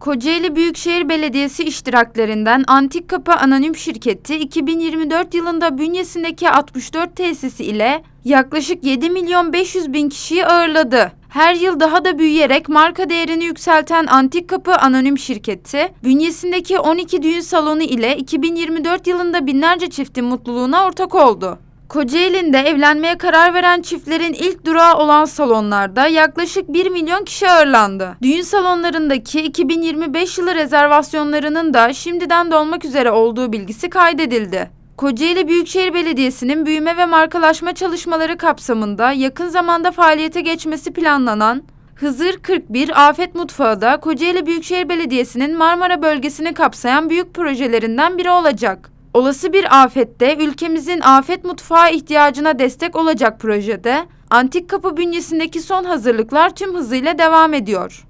Kocaeli Büyükşehir Belediyesi iştiraklerinden Antik Kapı Anonim Şirketi 2024 yılında bünyesindeki 64 tesisi ile yaklaşık 7 milyon 500 bin kişiyi ağırladı. Her yıl daha da büyüyerek marka değerini yükselten Antik Kapı Anonim Şirketi, bünyesindeki 12 düğün salonu ile 2024 yılında binlerce çiftin mutluluğuna ortak oldu. Kocaeli'nde evlenmeye karar veren çiftlerin ilk durağı olan salonlarda yaklaşık 1 milyon kişi ağırlandı. Düğün salonlarındaki 2025 yılı rezervasyonlarının da şimdiden dolmak üzere olduğu bilgisi kaydedildi. Kocaeli Büyükşehir Belediyesi'nin büyüme ve markalaşma çalışmaları kapsamında yakın zamanda faaliyete geçmesi planlanan Hızır 41 Afet Mutfağı da Kocaeli Büyükşehir Belediyesi'nin Marmara bölgesini kapsayan büyük projelerinden biri olacak. Olası bir afette ülkemizin afet mutfağı ihtiyacına destek olacak projede Antik Kapı bünyesindeki son hazırlıklar tüm hızıyla devam ediyor.